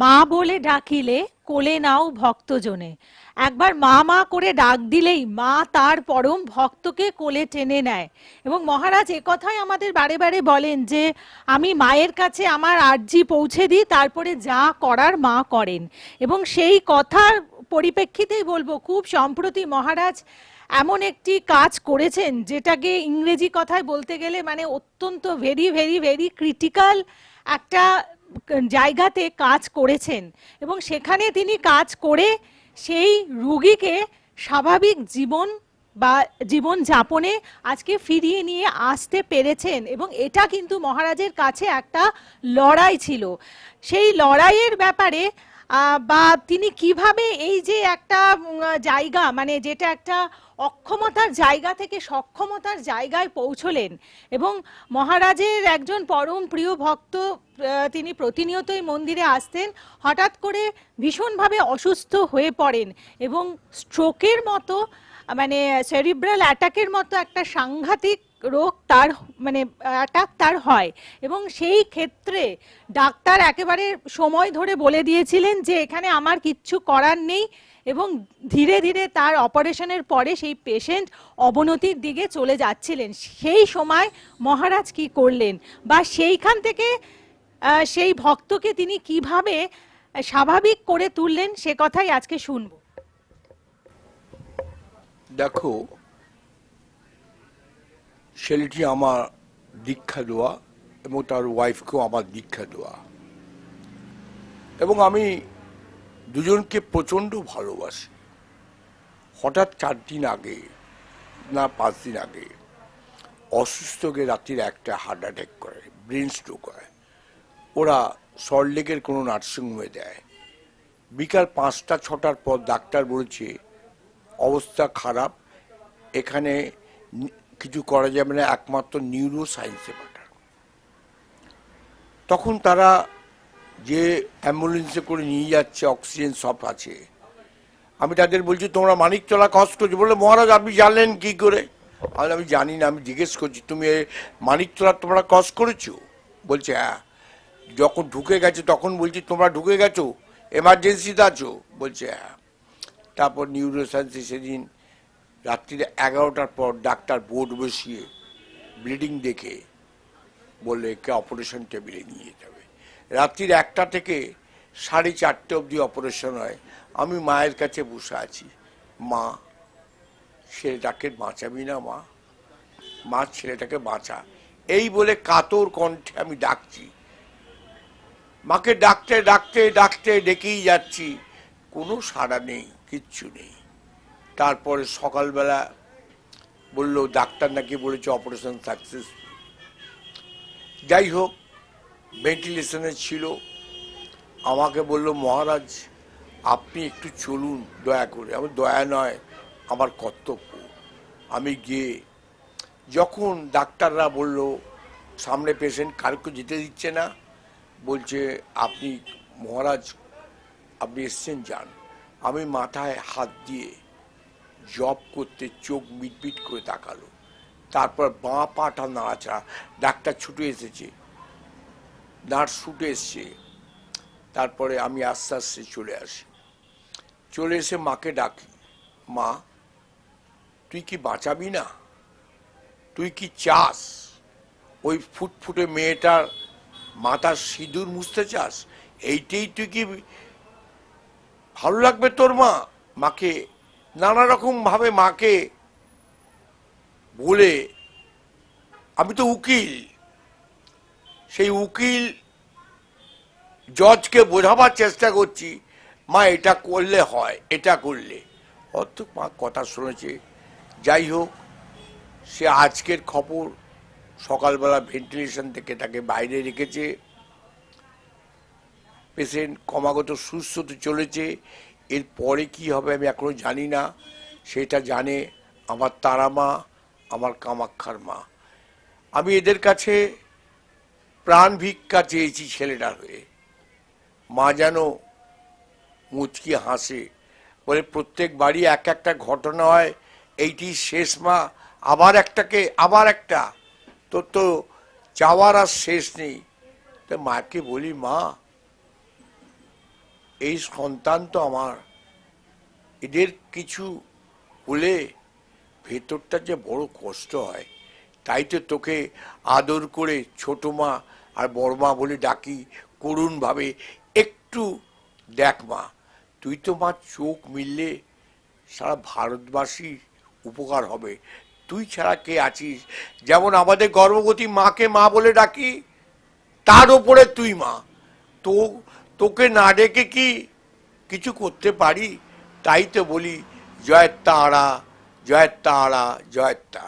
মা বলে ডাকিলে কোলে নাও ভক্তজনে। একবার মা মা করে ডাক দিলেই মা তার পরম ভক্তকে কোলে টেনে নেয়। এবং মহারাজ কথাই আমাদের বারে বারে বলেন যে, আমি মায়ের কাছে আমার আর্জি পৌঁছে দিই, তারপরে যা করার মা করেন। এবং সেই কথার পরিপ্রেক্ষিতেই বলব, খুব সম্প্রতি মহারাজ এমন একটি কাজ করেছেন, যেটাকে ইংরেজি কথায় বলতে গেলে মানে অত্যন্ত ভেরি ভেরি ভেরি ক্রিটিক্যাল একটা জায়গাতে কাজ করেছেন এবং সেখানে তিনি কাজ করে সেই রুগীকে স্বাভাবিক জীবন বা জীবন যাপনে আজকে ফিরিয়ে নিয়ে আসতে পেরেছেন এবং এটা কিন্তু মহারাজের কাছে একটা লড়াই ছিল। সেই লড়াইয়ের ব্যাপারে বা তিনি কীভাবে এই যে একটা জায়গা মানে যেটা একটা অক্ষমতার জায়গা থেকে সক্ষমতার জায়গায় পৌঁছলেন এবং মহারাজের একজন পরম প্রিয় ভক্ত তিনি প্রতিনিয়তই মন্দিরে আসতেন, হঠাৎ করে ভীষণভাবে অসুস্থ হয়ে পড়েন এবং স্ট্রোকের মতো মানে সেরিব্রাল অ্যাটাকের মতো একটা সাংঘাতিক রোগ তার মানে অ্যাটাক তার হয়। এবং সেই ক্ষেত্রে ডাক্তার একেবারে সময় ধরে বলে দিয়েছিলেন যে, এখানে আমার কিচ্ছু করার নেই। এবং ধীরে ধীরে তার অপারেশনের পরে সেই পেশেন্ট অবনতির দিকে চলে যাচ্ছিলেন। সেই সময় মহারাজ কি করলেন? বা সেইখান থেকে সেই ভক্তকে তিনি কীভাবে স্বাভাবিক করে তুললেন, সে কথাই আজকে শুনব। দেখো ছেলেটি আমার দীক্ষা দেওয়া এবং তার ওয়াইফকেও আমার দীক্ষা দেওয়া। এবং আমি দুজনকে প্রচণ্ড ভালোবাসি। হঠাৎ চার দিন আগে না, পাঁচ দিন আগে অসুস্থকে রাত্রির একটা হার্ট অ্যাটাক করে ব্রেন স্ট্রোক হয় ওরা সল্টলেকের কোনো নার্সিংহোমে দেয়। বিকাল পাঁচটা, ছটার পর ডাক্তার বলেছে, অবস্থা খারাপ। এখানে কিছু করা যাবে না একমাত্র নিউরো সায়েন্সে পাঠান। তখন তারা যে অ্যাম্বুলেন্সে করে নিয়ে যাচ্ছে অক্সিজেন সব আছে। আমি তাদের বলছি, তোমরা মানিকতলা কষ্ট করছ। বলে মহারাজ, আপনি জানলেন কি করে? আমি আমি জানি না, আমি জিজ্ঞেস করছি, তুমি মানিকতলা তোমরা ক্রস করেছ? বলছে হ্যাঁ। যখন ঢুকে গেছে, তখন বলছি, তোমরা ঢুকে গেছো? এমার্জেন্সিতে আছো? বলছে হ্যাঁ। তারপর নিউরোসায়েন্সে সেদিন রাত্রিরে এগারোটার পর ডাক্তার বোর্ড বসিয়ে ব্লিডিং দেখে বললে একে অপারেশন টেবিলে নিয়ে যেতে হবে রাত্রির একটা থেকে সাড়ে চারটে অবধি অপারেশন হয়। আমি মায়ের কাছে বসে আছি। মা, ছেলেটাকে বাঁচাবি না মা। মা, ছেলেটাকে বাঁচা। এই বলে কাতর কণ্ঠে আমি ডাকছি। মাকে ডাকতে ডাকতে ডাকতে ডেকেই যাচ্ছি। কোনো সাড়া নেই, কিচ্ছু নেই। তারপরে সকালবেলা বলল, ডাক্তার নাকি বলেছে অপারেশন সাকসেস। যাই হোক ভেন্টিলেশনে ছিল। আমাকে বলল, মহারাজ, আপনি একটু চলুন, দয়া করে। আমার দয়া নয়, আমার কর্তব্য। আমি গিয়ে যখন ডাক্তাররা বলল, সামনে পেশেন্ট কারকে যেতে দিচ্ছে না, বলছে, আপনি মহারাজ, আপনি এসছেন, যান। আমি মাথায় হাত দিয়ে জব করতে চোখ মিটমিট করে তাকালো। তারপর বাঁ পাটা নাড়াচাড়া। ডাক্তার ছুটে এসেছে। নার্স ছুটে এসছে। তারপরে আমি আস্তে আস্তে চলে আসি। চলে এসে মাকে ডাকি, মা, তুই কি বাঁচাবি না? তুই কি চাস? ওই ফুটফুটে মেয়েটার মাথার সিঁদুর মুছতে চাস? এইটাই তুই কি ভালো লাগবে তোর মা? মাকে নানা রকম ভাবে মাকে বলে, আমি তো উকিল। সেই উকিল জজকে বোঝাবার চেষ্টা করছি, মা, এটা করলে হয়, এটা করলে। অত মা কথা শুনেছে। যাই হোক, সে আজকের খবর সকালবেলা ভেন্টিলেশন থেকে তাকে বাইরে রেখেছে। পেশেন্ট ক্রমাগত সুস্থ চলেছে। এর পরে কি হবে আমি এখনও জানি না। সেটা জানে আমার তারা মা, আমার কামাক্ষার মা। আমি এদের কাছে প্রাণ ভিক্ষা চেয়েছি ছেলেটার হয়ে। মা যেন মুচকি হাসে। বলে, প্রত্যেক বাড়ি এক একটা ঘটনা হয়, এইটি শেষ মা, আবার একটাকে, আবার একটা। তোর তো চাওয়ার আর শেষ নেই। তো মাকে বলি, মা এই সন্তান তো আমার। এদের কিছু হলে ভেতরটা যে বড় কষ্ট হয়, তাই তো তোকে আদর করে ছোট মা আর বড় মা বলে ডাকি, করুণভাবে। একটু দেখ মা, তুই তো মা চোখ মিললে সারা ভারতবাসীর উপকার হবে। তুই ছাড়া কে আছিস? যেমন আমাদের গর্ভবতী মাকে মা বলে ডাকি, তার ওপরে তুই মা। তো তোকে না ডেকে কি কিছু করতে পারি? তাই তো বলি, জয় তারা জয় তারা জয় তারা।